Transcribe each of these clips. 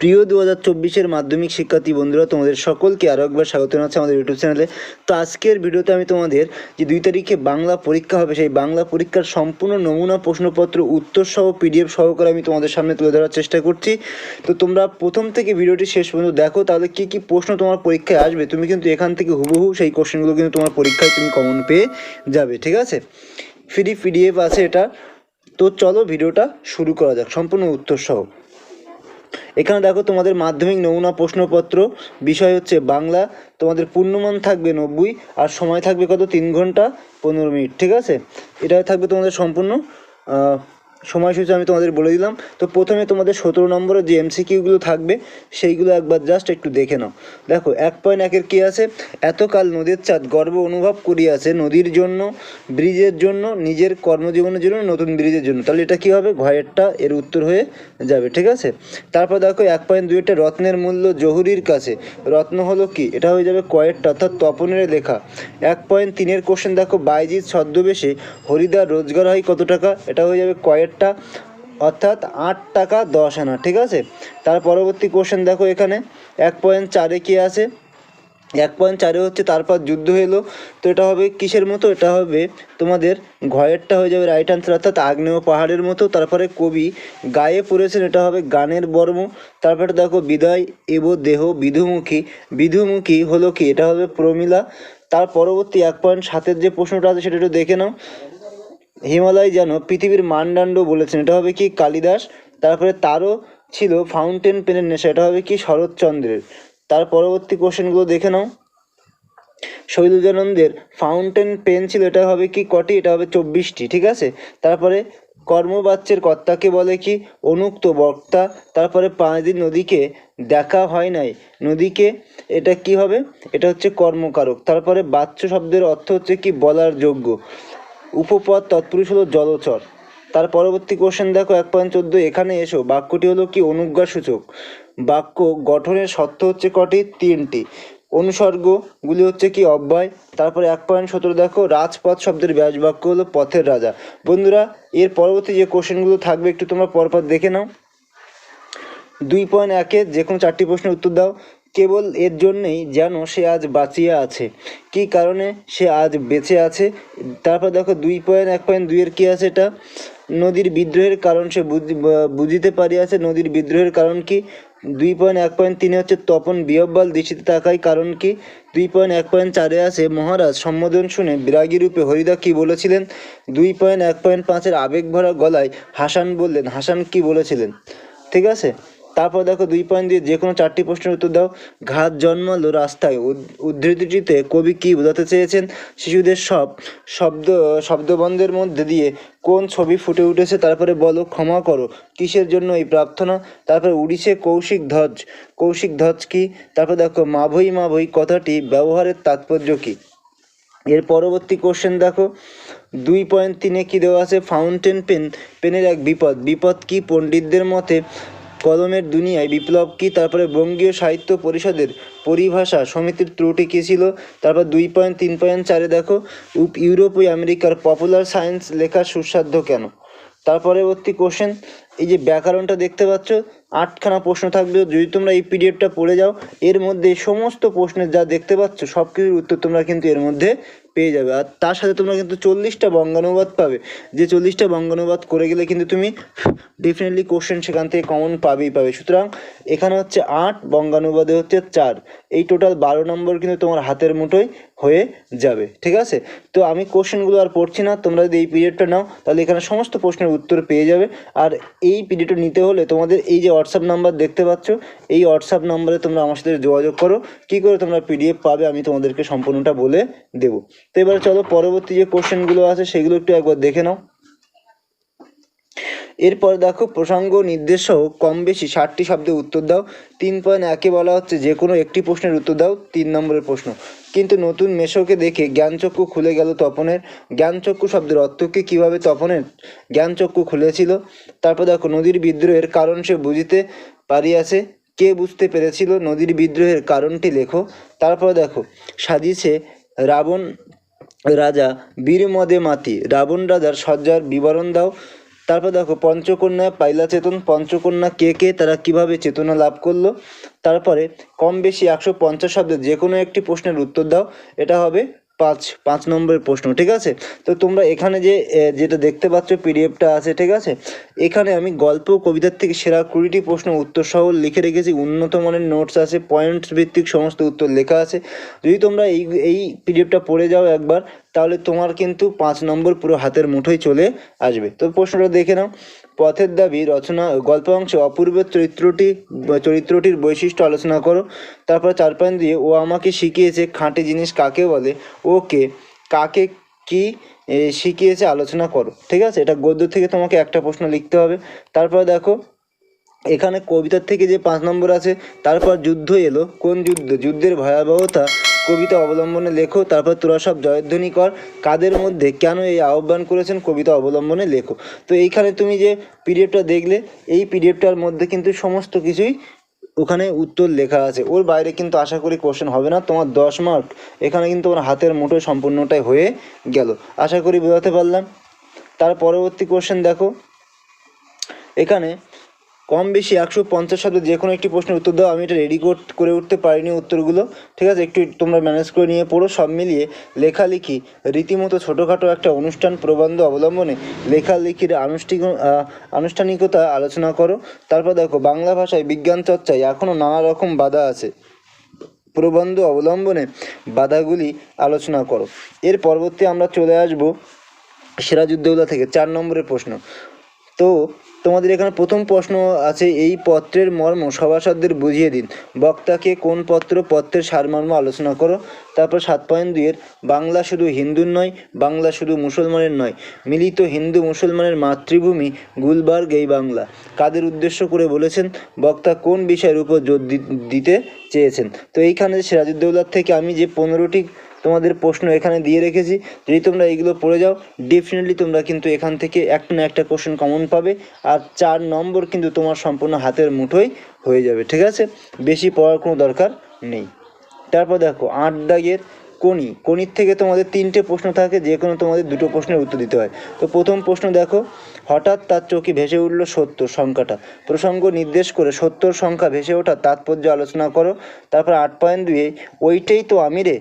প্রিয় দু হাজার চব্বিশের মাধ্যমিক শিক্ষার্থী বন্ধুরা, তোমাদের সকলকে আরও একবার স্বাগত জানাচ্ছি আমাদের ইউটিউব চ্যানেলে তো আজকের ভিডিওতে আমি তোমাদের যে দুই তারিখে বাংলা পরীক্ষা হবে, সেই বাংলা পরীক্ষার সম্পূর্ণ নমুনা, প্রশ্নপত্র উত্তর সহ পিডিএফ সহকারে আমি তোমাদের সামনে তুলে ধরার চেষ্টা করছি। তো তোমরা প্রথম থেকে ভিডিওটি শেষ পর্যন্ত দেখো, তাহলে কী কী প্রশ্ন তোমার পরীক্ষায় আসবে, তুমি কিন্তু এখান থেকে হুবহু সেই কোশ্চেনগুলো কিন্তু তোমার পরীক্ষায় তুমি কমন পেয়ে যাবে, ঠিক আছে? ফ্রি পিডিএফ আছে এটা। তো চলো ভিডিওটা শুরু করা যাক, সম্পূর্ণ উত্তর সহ এখানে দেখো তোমাদের মাধ্যমিক নমুনা প্রশ্নপত্র, বিষয় হচ্ছে বাংলা, তোমাদের পূর্ণমান থাকবে নব্বই, আর সময় থাকবে কত? তিন ঘণ্টা পনেরো মিনিট, ঠিক আছে? এটা থাকবে তোমাদের সম্পূর্ণ সময়সূচি আমি তোমাদের বলে দিলাম। তো প্রথমে তোমাদের সতেরো নম্বরের যে এমসিকিউগুলো থাকবে, সেইগুলো একবার জাস্ট একটু দেখে নাও। দেখো, এক পয়েন্ট একের কী আছে? এতকাল নদীর চাঁদ গর্ব অনুভব করিয়াছে নদীর জন্য, ব্রিজের জন্য, নিজের কর্মজীবনের জন্য, নতুন ব্রিজের জন্য। তাহলে এটা কী হবে? ঘয়েরটা এর উত্তর হয়ে যাবে, ঠিক আছে? তারপর দেখো, এক পয়েন্ট দুইটা রত্নের মূল্য জহুরির কাছে। রত্ন হলো কি? এটা হয়ে যাবে কয়েরটা, অর্থাৎ তপনের লেখা। এক পয়েন্ট তিনের কোশ্চেন দেখো, বাইজিৎ ছদ্মবেশে হরিদার রোজগার হয় কত টাকা? এটা হয়ে যাবে কয়েরটা অর্থাৎ আট টাকা দশ আনা, ঠিক আছে? তার পরবর্তী কোশ্চেন দেখো এখানে, এক পয়েন্ট চারে কি আছে? এক পয়েন্ট চারে হচ্ছে তারপর যুদ্ধ এলো তো এটা হবে কিসের মতো? এটা হবে তোমাদের ঘয়েরটা হয়ে যাবে রাইট আনসার অর্থাৎ আগ্নেয় পাহাড়ের মতো। তারপরে কবি গায়ে পড়েছেন, এটা হবে গানের বর্ম। তারপরে দেখো, বিদায় এব দেহ বিধুমুখী। বিধুমুখী হলো কি? এটা হবে প্রমিলা। তার পরবর্তী এক পয়েন্ট সাতের যে প্রশ্নটা আছে, সেটা একটু দেখে নাও। হিমালয় যেন পৃথিবীর মানদণ্ড বলেছেন, এটা হবে কি কালিদাস, তারপরে তারও ছিল ফাউন্টেন পেনের নেশা, এটা হবে কি শরৎচন্দ্রের। তার পরবর্তী কোশ্চেনগুলো দেখে নাও। শৈলজানন্দের ফাউন্টেন পেন ছিল, এটা হবে কি কটি? এটা হবে চব্বিশটি, ঠিক আছে? তারপরে কর্মবাচ্যের কর্তাকে বলে কি অনুক্ত বক্তা, তারপরে পাঁচদিন নদীকে দেখা হয় নাই। নদীকে এটা কি হবে? এটা হচ্ছে কর্মকারক। তারপরে বাচ্য শব্দের অর্থ হচ্ছে কি বলার যোগ্য। উপপদ তৎপুরুষ হলো জলচর। তার পরবর্তী কোশ্চেন দেখো, এক পয়েন্ট চোদ্দ, এখানে এসো। বাক্যটি হলো কি? অনুজ্ঞা সূচক বাক্য গঠনের শর্ত হচ্ছে কটি? তিনটি। অনুসর্গগুলি হচ্ছে কি? অব্যয়। তারপরে এক পয়েন্ট সতেরো দেখো, রাজপথ শব্দের ব্যাস বাক্য হলো পথের রাজা। বন্ধুরা, এর পরবর্তী যে কোশ্চেনগুলো থাকবে, একটু তোমরা পরপর দেখে নাও। দুই পয়েন্ট একে যে কোনো চারটি প্রশ্নের উত্তর দাও। কেবল এর জন্যেই যেন সে আজ বাঁচিয়া আছে। কী কারণে সে আজ বেঁচে আছে? তারপর দেখো, দুই পয়েন্ট, এক পয়েন্ট, দুইয়ের কী আছে এটা? নদীর বিদ্রোহের কারণ সে বুঝিতে পারিয়াছে। নদীর বিদ্রোহের কারণ কি? দুই পয়েন্ট, এক পয়েন্ট, তিনে হচ্ছে তপন বিহব্বাল দৃষ্টিতে তাকাই কারণ কি? দুই পয়েন্ট, এক পয়েন্ট, চারে আছে মহারাজ। সম্বোধন শুনে বিরাগী রূপে হরিদা কি বলেছিলেন? দুই পয়েন্ট, এক পয়েন্ট, পাঁচের আবেগ ভরা গলায় হাসান বললেন, হাসান কি বলেছিলেন? ঠিক আছে? তারপর দেখো দুই পয়েন্ট দিয়ে যে কোনো চারটি প্রশ্নের উত্তর দাও। ঘাত জন্মালো রাস্তায়। উদ- উদ্ধৃতিটিতে কবি কি বোঝাতে চেয়েছেন? শিশুদের সব শব্দ, শব্দবন্ধের মধ্যে দিয়ে কোন ছবি ফুটে উঠেছে তারপরে বলো, ক্ষমা করো। কিসের জন্য এই প্রার্থনা? তারপরে উড়িছে কৌশিক ধ্বজ। কৌশিক ধ্বজ কি? তারপর দেখো, মাভই মাভই কথাটি ব্যবহারের তাৎপর্য কী? এর পরবর্তী কোশ্চেন দেখো। দুই পয়েন্ট তিনে কী দেওয়া আছে? ফাউন্টেন পেন পেনের এক বিপদ। বিপদ কি? পণ্ডিতদের মতে কলমের দুনিয়ায় বিপ্লব কি? তারপরে বঙ্গীয় সাহিত্য পরিষদের পরিভাষা সমিতির ত্রুটি কী ছিল? তারপর দুই পয়েন্ট, তিন পয়েন্ট, চারে দেখো ইউরোপ ও আমেরিকার পপুলার সায়েন্স লেখা সুসাধ্য কেন? তার পরবর্তী কোশ্চেন এই যে ব্যাকরণটা দেখতে পাচ্ছ, আটখানা প্রশ্ন থাকবে যদি তোমরা এই পিডিএফটা পড়ে যাও, এর মধ্যে সমস্ত প্রশ্নের যা দেখতে পাচ্ছ সব কিছুর উত্তর তোমরা কিন্তু এর মধ্যে পেয়ে যাবে। আর তার সাথে তোমরা কিন্তু চল্লিশটা বঙ্গানুবাদ পাবে। যে চল্লিশটা বঙ্গানুবাদ করে গেলে কিন্তু তুমি ডেফিনেটলি কোশ্চেন সেখান থেকে কমন পাবেই পাবে। সুতরাং এখানে হচ্ছে আট, বঙ্গানুবাদে হচ্ছে চার। এই টোটাল বারো নম্বর কিন্তু তোমার হাতের মুঠোয়। হয়ে যাবে, ঠিক আছে? তো আমি কোশ্চেনগুলো আর পড়ছি না, তোমরা যদি এই পিরিয়ডটা নাও, তাহলে এখানে সমস্ত প্রশ্নের উত্তর পেয়ে যাবে। আর এই পিরিয়ডটা নিতে হলে তোমাদের এই যে হোয়াটসঅ্যাপ নাম্বার দেখতে পাচ্ছ, এই হোয়াটসঅ্যাপ নাম্বারে তোমরা আমার সাথে যোগাযোগ করো। কী করে তোমরা পিডিএফ পাবে আমি তোমাদেরকে সম্পূর্ণটা বলে দেবো। তো এবারে চলো, পরবর্তী যে কোশ্চেনগুলো আছে, সেগুলো একটু একবার দেখে নাও। এরপর দেখো, প্রসঙ্গ, নির্দেশ সহ কম বেশি ষাটটি শব্দে উত্তর দাও। তিন পয়েন্ট একে বলা হচ্ছে যে কোনো একটি প্রশ্নের উত্তর দাও, তিন নম্বরের প্রশ্ন। কিন্তু নতুন মেশোকে দেখে জ্ঞানচক্ষু খুলে গেল তপনের। জ্ঞানচক্ষু শব্দের অর্থ কি? কীভাবে তপনের জ্ঞানচক্ষু খুলেছিল? তারপর দেখো, নদীর বিদ্রোহের কারণ সে বুঝিতে পারিয়াছে। কে বুঝতে পেরেছিল নদীর বিদ্রোহের কারণটি? লেখো। তারপর দেখো, সাজিছে রাবণ রাজা বীর মদে মাতি। রাবণ রাজার সজ্জার বিবরণ দাও। তারপর দেখো, পঞ্চকন্যা পাইলা চেতন, পঞ্চকন্যা কে কে, তারা কীভাবে চেতনা লাভ করল? তারপরে কম বেশি একশো পঞ্চাশ শব্দের যে কোনো একটি প্রশ্নের উত্তর দাও। এটা হবে পাঁচ পাঁচ নম্বরের প্রশ্ন, ঠিক আছে? তো তোমরা এখানে যে যেটা দেখতে পাচ্ছ, পিডিএফটা আছে, ঠিক আছে? এখানে আমি গল্প কবিতার থেকে সেরা কুড়িটি প্রশ্ন উত্তর সহ লিখে রেখেছি। উন্নত মানের নোটস আছে, পয়েন্টস ভিত্তিক সমস্ত উত্তর লেখা আছে। যদি তোমরা এই এই পিডিএফটা পড়ে যাও একবার তাহলে তোমার কিন্তু পাঁচ নম্বর পুরো হাতের মুঠোয় চলে আসবে। তো প্রশ্নটা দেখে নাও। পথের দাবি, রচনা গল্প অংশে অপূর্বের চরিত্রটি, চরিত্রটির বৈশিষ্ট্য আলোচনা করো। তারপর চার পয়েন্ট দিয়ে, ও আমাকে শিখিয়েছে খাঁটি জিনিস কাকে বলে, ও কে, কাকে কি শিখিয়েছে আলোচনা করো। ঠিক আছে? এটা গদ্য থেকে তোমাকে একটা প্রশ্ন লিখতে হবে। তারপর দেখো, এখানে কবিতার থেকে যে পাঁচ নম্বর আছে, তারপর যুদ্ধ এলো। কোন যুদ্ধ? যুদ্ধের ভয়াবহতা কবিতা অবলম্বনে লেখো, তারপর তোরা সব জয়ধ্বনি কর। কাদের মধ্যে কেন এই আহ্বান করেছেন কবিতা অবলম্বনে লেখো। তো এইখানে তুমি যে পিডিএফটা দেখলে, এই পিডিএফটার মধ্যে কিন্তু সমস্ত কিছুই ওখানে উত্তর লেখা আছে। ওর বাইরে কিন্তু আশা করি কোশ্চেন হবে না, তোমার দশ মার্ক এখানে কিন্তু তোমার হাতের মুঠোয় সম্পূর্ণটাই হয়ে গেল। আশা করি বোঝাতে পারলাম। তার পরবর্তী কোশ্চেন দেখো। এখানে কম বেশি একশো পঞ্চাশ শব্দে যে কোনো একটি প্রশ্নের উত্তর দাও। আমি এটা রেডি করে উঠতে পারিনি উত্তরগুলো। ঠিক আছে একটু তোমরা ম্যানেজ করে নিয়ে পড়ো। সব মিলিয়ে লেখালেখি রীতিমতো ছোটোখাটো একটা অনুষ্ঠান প্রবন্ধ অবলম্বনে লেখালেখির আনুষ্ঠানিক আহ, আনুষ্ঠানিকতা আলোচনা করো। তারপর দেখো বাংলা ভাষায় বিজ্ঞান চর্চায় এখনও নানা রকম বাধা আছে। প্রবন্ধ অবলম্বনে বাধাগুলি আলোচনা করো। এর পরবর্তী আমরা চলে আসব সিরাজউদ্দৌলা থেকে চার নম্বরের প্রশ্ন। তো তোমাদের এখানে প্রথম প্রশ্ন আছে, এই পত্রের মর্ম সভাসদদের বুঝিয়ে দিন। বক্তাকে কোন পত্র, পত্রের সারমর্ম আলোচনা করো। তারপর সাত পয়েন্ট দুইয়ের, বাংলা শুধু হিন্দুর নয়, বাংলা শুধু মুসলমানের নয়। মিলিত হিন্দু মুসলমানের মাতৃভূমি গুলবার্গ, এই বাংলা। কাদের উদ্দেশ্য করে বলেছেন, বক্তা কোন বিষয়ের উপর জোর দিতে চেয়েছেন? তো এইখানে সিরাজউদ্দৌলার থেকে আমি যে পনেরোটি তোমাদের প্রশ্ন এখানে দিয়ে রেখেছি। যদি তোমরা এইগুলো পড়ে যাও ডেফিনেটলি তোমরা কিন্তু এখান থেকে একটা না একটা কোশ্চেন কমন পাবে। আর চার নম্বর কিন্তু তোমার সম্পূর্ণ হাতের মুঠোই হয়ে যাবে, ঠিক আছে? বেশি পড়ার কোনো দরকার নেই। তারপর দেখো, আট দাগের কোনি কোনির থেকে তোমাদের তিনটে প্রশ্ন থাকে, যে কোনো তোমাদের দুটো প্রশ্নের উত্তর দিতে হয়। তো প্রথম প্রশ্ন দেখো, হঠাৎ তার চোখে ভেসে উঠল সত্তর সংখ্যাটা। প্রসঙ্গ নির্দেশ করে সত্তর সংখ্যা ভেসে ওঠা তাৎপর্য আলোচনা করো। তারপর আট পয়েন্ট দুয়ে ওইটাই তো আমি রে,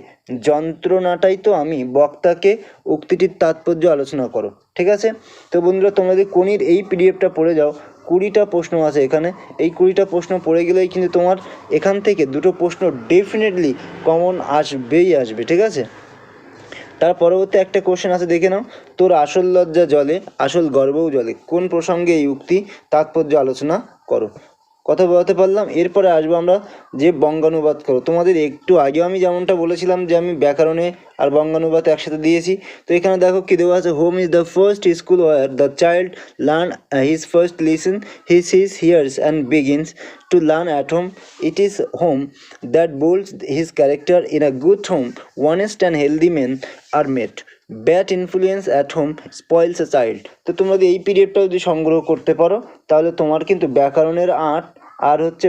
যন্ত্রণাটাই তো আমি, বক্তাকে উক্তিটির তাৎপর্য আলোচনা করো। ঠিক আছে? তো বন্ধুরা, তোমরা যদি কোনির এই পিডিএফটা পড়ে যাও কুড়িটা প্রশ্ন আছে এখানে। এই কুড়িটা প্রশ্ন পড়ে গেলেই কিন্তু তোমার এখান থেকে দুটো প্রশ্ন ডেফিনেটলি কমন আসবেই আসবে, ঠিক আছে? তার পরবর্তী একটা কোশ্চেন আছে, দেখে নাও। তোর আসল লজ্জা জলে, আসল গর্বও জলে, কোন প্রসঙ্গে এই উক্তি তাৎপর্য আলোচনা করো? কথা বলতে পারলাম, এরপরে আসব আমরা যে বঙ্গানুবাদ করো। তোমাদের একটু আগেও আমি যেমনটা বলেছিলাম যে আমি ব্যাকরণে আর বঙ্গানুবাদ একসাথে দিয়েছি। তো এখানে দেখো কি দেওয়া আছে home is the first school where the child learn his first lesson he his hears and begins to learn at home it is home that builds his character in a good home honest and healthy men are met. Bad influence at home spoils a child তো তোমরা যদি এই পিরিয়ডটা যদি সংগ্রহ করতে পারো, তাহলে তোমার কিন্তু ব্যাকরণের আট আর হচ্ছে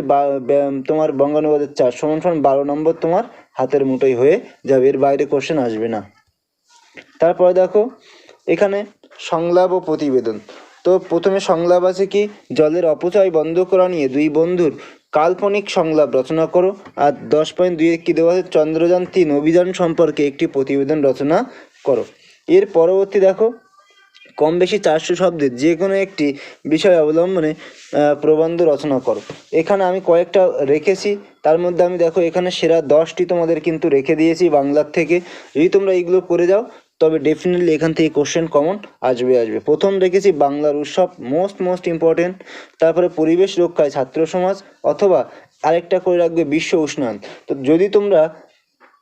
তোমার বঙ্গানুবাদের চার সমান সমান বারো নম্বর তোমার হাতের মুঠোই হয়ে যাবে, এর বাইরে কোশ্চেন আসবে না। তারপরে দেখো, এখানে সংলাপ ও প্রতিবেদন। তো প্রথমে সংলাপ আছে কি, জলের অপচয় বন্ধ করা নিয়ে দুই বন্ধুর কাল্পনিক সংলাপ রচনা করো। আর দশ পয়েন্ট দুই কি দেওয়া চন্দ্রযান তিন অভিযান সম্পর্কে একটি প্রতিবেদন রচনা করো। এর পরবর্তী দেখো কম বেশি চারশো শব্দের যে কোনো একটি বিষয় অবলম্বনে প্রবন্ধ রচনা করো। এখানে আমি কয়েকটা রেখেছি। তার মধ্যে আমি দেখো, এখানে সেরা দশটি তোমাদের কিন্তু রেখে দিয়েছি বাংলার থেকে। যদি তোমরা এইগুলো করে যাও, তবে ডেফিনেটলি এখান থেকে কোশ্চেন কমন আসবে আসবে। প্রথম রেখেছি বাংলার উৎসব মোস্ট মোস্ট ইম্পর্টেন্ট তারপরে পরিবেশ রক্ষায় ছাত্র সমাজ, অথবা আরেকটা করে রাখবে বিশ্ব উষ্ণায়ন। তো যদি তোমরা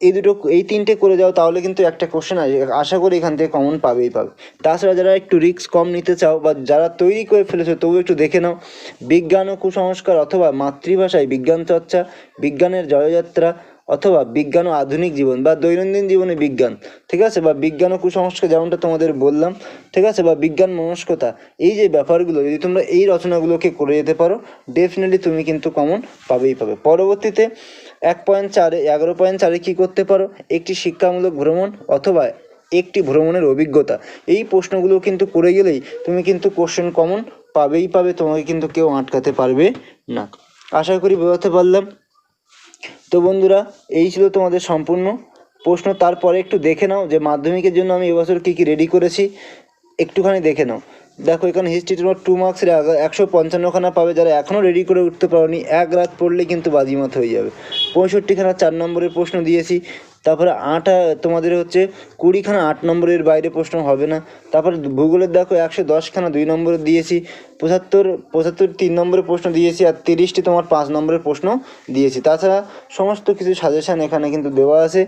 এই দুটো, এই তিনটে করে যাও, তাহলে কিন্তু একটা কোশ্চেন আশা করি এখান থেকে কমন পাবেই পাবে। তাছাড়া যারা একটু রিস্ক কম নিতে চাও বা যারা তৈরি করে ফেলেছো তবু একটু দেখে নাও। বিজ্ঞান ও কুসংস্কার অথবা মাতৃভাষায় বিজ্ঞান চর্চা, বিজ্ঞানের জয়যাত্রা অথবা বিজ্ঞান ও আধুনিক জীবন বা দৈনন্দিন জীবনে বিজ্ঞান, ঠিক আছে? বা বিজ্ঞান ও কুসংস্কার যেমনটা তোমাদের বললাম, ঠিক আছে? বা বিজ্ঞান মনস্কতা, এই যে ব্যাপারগুলো, যদি তোমরা এই রচনাগুলোকে করে যেতে পারো ডেফিনেটলি তুমি কিন্তু কমন পাবেই পাবে। পরবর্তীতে এক পয়েন্ট চারে এগারো পয়েন্ট চারে কী করতে পারো? একটি শিক্ষামূলক ভ্রমণ অথবা একটি ভ্রমণের অভিজ্ঞতা। এই প্রশ্নগুলো কিন্তু করে গেলেই তুমি কিন্তু কোশ্চেন কমন পাবেই পাবে, তোমাকে কিন্তু কেউ আটকাতে পারবে না। আশা করি বোঝাতে পারলাম। তো বন্ধুরা, এই ছিল তোমাদের সম্পূর্ণ প্রশ্ন। তারপরে একটু দেখে নাও যে মাধ্যমিকের জন্য আমি এবছর কী কী রেডি করেছি। একটুখানি দেখে নাও। দেখো, এখানে হিস্ট্রি তোমার টু মার্কসের একশো পঞ্চান্নখানা পাবে যারা এখনও রেডি করে উঠতে পারোনি। এক রাত পড়লে কিন্তু বাজিমাত হয়ে যাবে। পঁয়ষট্টিখানা চার নম্বরের প্রশ্ন দিয়েছি। তারপরে আট তোমাদের হচ্ছে কুড়িখানা আট নম্বরের বাইরে প্রশ্ন হবে না। তারপরে ভূগোলের দেখো, একশো দশখানা দুই নম্বরের দিয়েছি। পঁচাত্তর পঁচাত্তর তিন নম্বরের প্রশ্ন দিয়েছি আর তিরিশটি তোমার পাঁচ নম্বরের প্রশ্ন দিয়েছি। তাছাড়া সমস্ত কিছু সাজেশান এখানে কিন্তু দেওয়া আছে।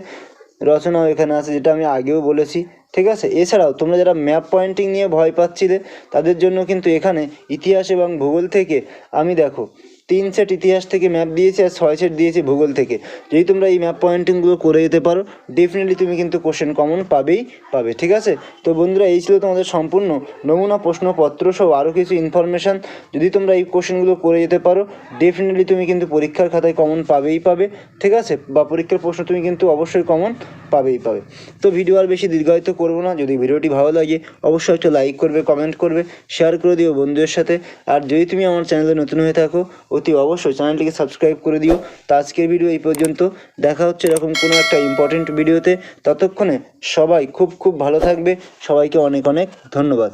রচনাও এখানে আছে, যেটা আমি আগেও বলেছি, ঠিক আছে? এছাড়াও তোমরা যারা ম্যাপ পয়েন্টিং নিয়ে ভয় পাচ্ছিলে, তাদের জন্য কিন্তু এখানে ইতিহাস এবং ভূগোল থেকে আমি দেখো তিন সেট ইতিহাস থেকে ম্যাপ দিয়েছে আর ছয় সেট দিয়েছে ভূগোল থেকে। যদি তোমরা এই ম্যাপ পয়েন্টিংগুলো করে যেতে পারো ডেফিনেটলি তুমি কিন্তু কোশ্চেন কমন পাবেই পাবে, ঠিক আছে? তো বন্ধুরা, এই ছিল তোমাদের সম্পূর্ণ নমুনা, প্রশ্নপত্র সহ আরও কিছু ইনফরমেশান যদি তোমরা এই কোশ্চেনগুলো করে যেতে পারো ডেফিনেটলি তুমি কিন্তু পরীক্ষার খাতায় কমন পাবেই পাবে, ঠিক আছে? বা পরীক্ষার প্রশ্ন তুমি কিন্তু অবশ্যই কমন পাবেই পাবে। তো ভিডিও আর বেশি দীর্ঘায়িত করব না। যদি ভিডিওটি ভালো লাগে, অবশ্যই একটা লাইক করবে কমেন্ট করবে শেয়ার করে দিও বন্ধুদের সাথে। আর যদি তুমি আমার চ্যানেলে নতুন হয়ে থাকো অতি অবশ্যই চ্যানেলটিকে সাবস্ক্রাইব করে দিও। তো আজকের ভিডিও এই পর্যন্ত। দেখা হচ্ছে এরকম কোনো একটা ইম্পর্টেন্ট ভিডিওতে। ততক্ষণে সবাই খুব খুব ভালো থাকবে। সবাইকে অনেক অনেক ধন্যবাদ।